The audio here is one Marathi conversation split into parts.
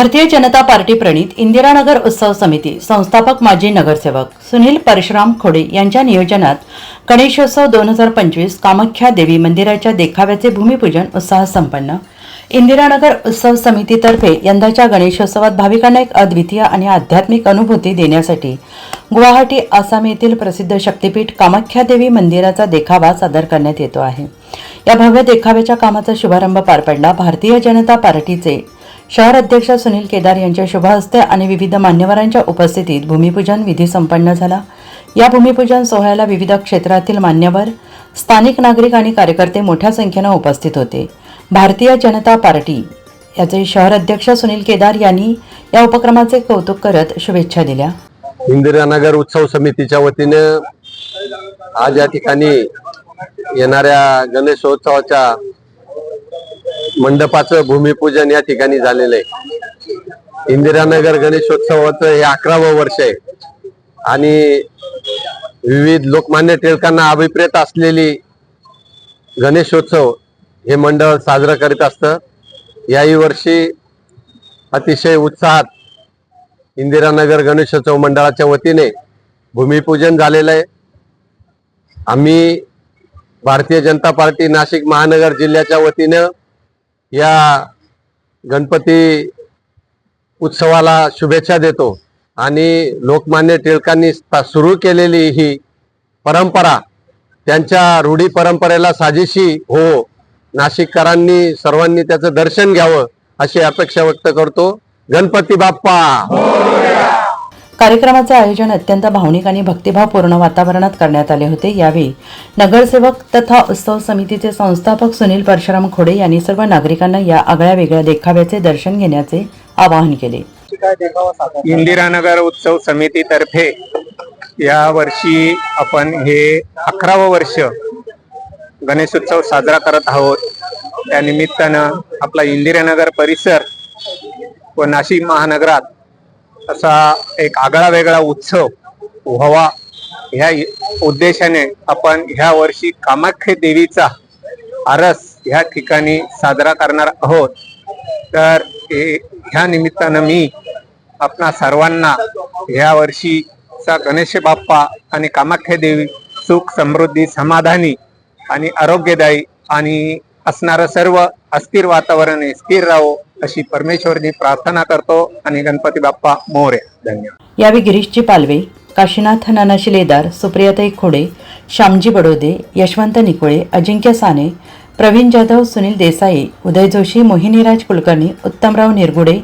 भारतीय जनता पार्टी प्रणित इंदिरानगर उत्सव समिती संस्थापक माजी नगरसेवक सुनील परशुराम खोडे यांच्या नियोजनात गणेशोत्सव दोन हजार पंचवीस कामाख्या देवी मंदिराच्या देखाव्याचे भूमिपूजन उत्साहात संपन्न. इंदिरानगर उत्सव समितीतर्फे यंदाच्या गणेशोत्सवात भाविकांना एक अद्वितीय आणि आध्यात्मिक अनुभूती देण्यासाठी गुवाहाटी आसाम येथील प्रसिद्ध शक्तिपीठ कामाख्या देवी मंदिराचा देखावा सादर करण्यात येतो आहे. या भव्य देखाव्याच्या कामाचा शुभारंभ पार पडला भारतीय जनता पार्टीचे शहर अध्यक्ष सुनील केदार यांच्या शुभहस्ते आणि विविध मान्यवरांच्या उपस्थितीत भूमिपूजन विधी संपन्न झाला. या भूमिपूजन सोहळ्याला विविध क्षेत्रातील मान्यवर स्थानिक नागरिक आणि कार्यकर्ते मोठ्या संख्येनं उपस्थित होते. भारतीय जनता पार्टी याचे शहर अध्यक्ष सुनील केदार यांनी या उपक्रमाचे कौतुक करत शुभेच्छा दिल्या. इंदिरानगर उत्सव समितीच्या वतीने आज या ठिकाणी येणाऱ्या गणेशोत्सवाच्या मंडपाचं भूमिपूजन या ठिकाणी झालेलं आहे. इंदिरानगर गणेशोत्सवाचं हे अकरावं वर्ष आहे. आणि विविध लोकमान्य टिळकांना अभिप्रेत असलेली गणेशोत्सव हे मंडळ साजरं करीत असतं. याही वर्षी अतिशय उत्साहात इंदिरानगर गणेशोत्सव मंडळाच्या वतीने भूमिपूजन झालेलं आहे. आम्ही भारतीय जनता पार्टी नाशिक महानगर जिल्ह्याच्या वतीनं या गणपती उत्सवाला शुभेच्छा देतो. आणि लोकमान्य टिळकांनी सुरू केलेली ही परंपरा त्यांच्या रूढी परंपरेला साजेशी हो नाशिककरांनी सर्वांनी त्याचं दर्शन घ्यावं अशी अपेक्षा व्यक्त करतो. गणपती बाप्पा! कार्यक्रमाचे आयोजन अत्यंत भावनिक आणि भक्तिभावपूर्ण वातावरणात करण्यात आले होते. यावेळी नगरसेवक तथा उत्सव समितीचे संस्थापक सुनील परशुराम खोडे यांनी सर्व नागरिकांना या आगळ्या वेगळ्या देखाव्याचे दर्शन घेण्याचे आवाहन केले. इंदिरानगर उत्सव समितीतर्फे या वर्षी आपण हे अकरावं वर्ष गणेशोत्सव साजरा करत आहोत. त्या निमित्तानं आपला इंदिरानगर परिसर व नाशिक महानगरात असा एक आगळा वेगळा उत्सव व्हावा. ह्या उद्देशाने आपण ह्या वर्षी कामाख्य देवीचा आरस ह्या ठिकाणी साजरा करणार आहोत. तर हे- ह्या निमित्तानं मी आपणा सर्वांना ह्या वर्षीचा गणेश बाप्पा आणि कामाख्या देवी सुख समृद्धी समाधानी आणि आरोग्यदायी आणि असणारं सर्व अस्थिर वातावरण स्थिर राहो. अशी परमेश्वरनी प्रार्थना करतो आणि गणपती बाप्पा मोरे. धन्यवाद. यावेळी गिरीशजी पालवे काशीनाथ नाना शिलेदार सुप्रियाताई खोडे श्यामजी बडोदे यशवंत निकोळे अजिंक्य साने प्रवीण जाधव सुनील देसाई उदय जोशी मोहिनीराज कुलकर्णी उत्तमराव निरगुडे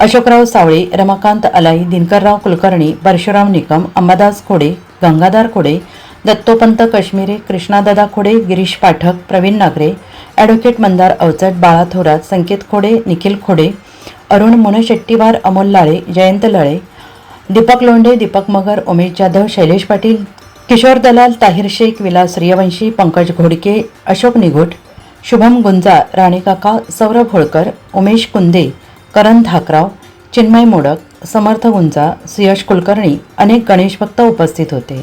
अशोकराव सावळे रमाकांत अलाई दिनकरराव कुलकर्णी परशुराम निकम अंबादास खोडे गंगाधर खोडे दत्तोपंत कश्मीरे कृष्णादादा खोडे गिरीश पाठक प्रवीण नागरे ॲडव्होकेट मंदार अवचट बाळा थोरात संकेत खोडे निखिल खोडे अरुण मुनशेट्टीवार अमोल लाळे जयंत लळे दीपक लोंढे दीपक मगर उमेश जाधव शैलेश पाटील किशोर दलाल ताहिर शेख विलास सूर्यवंशी पंकज घोडके अशोक निघोट शुभम गुंजा राणीकाका सौरभ होळकर उमेश कुंदे करण धाकराव चिन्मय मोडक समर्थ गुंजा सुयश कुलकर्णी अनेक गणेश भक्त उपस्थित होते.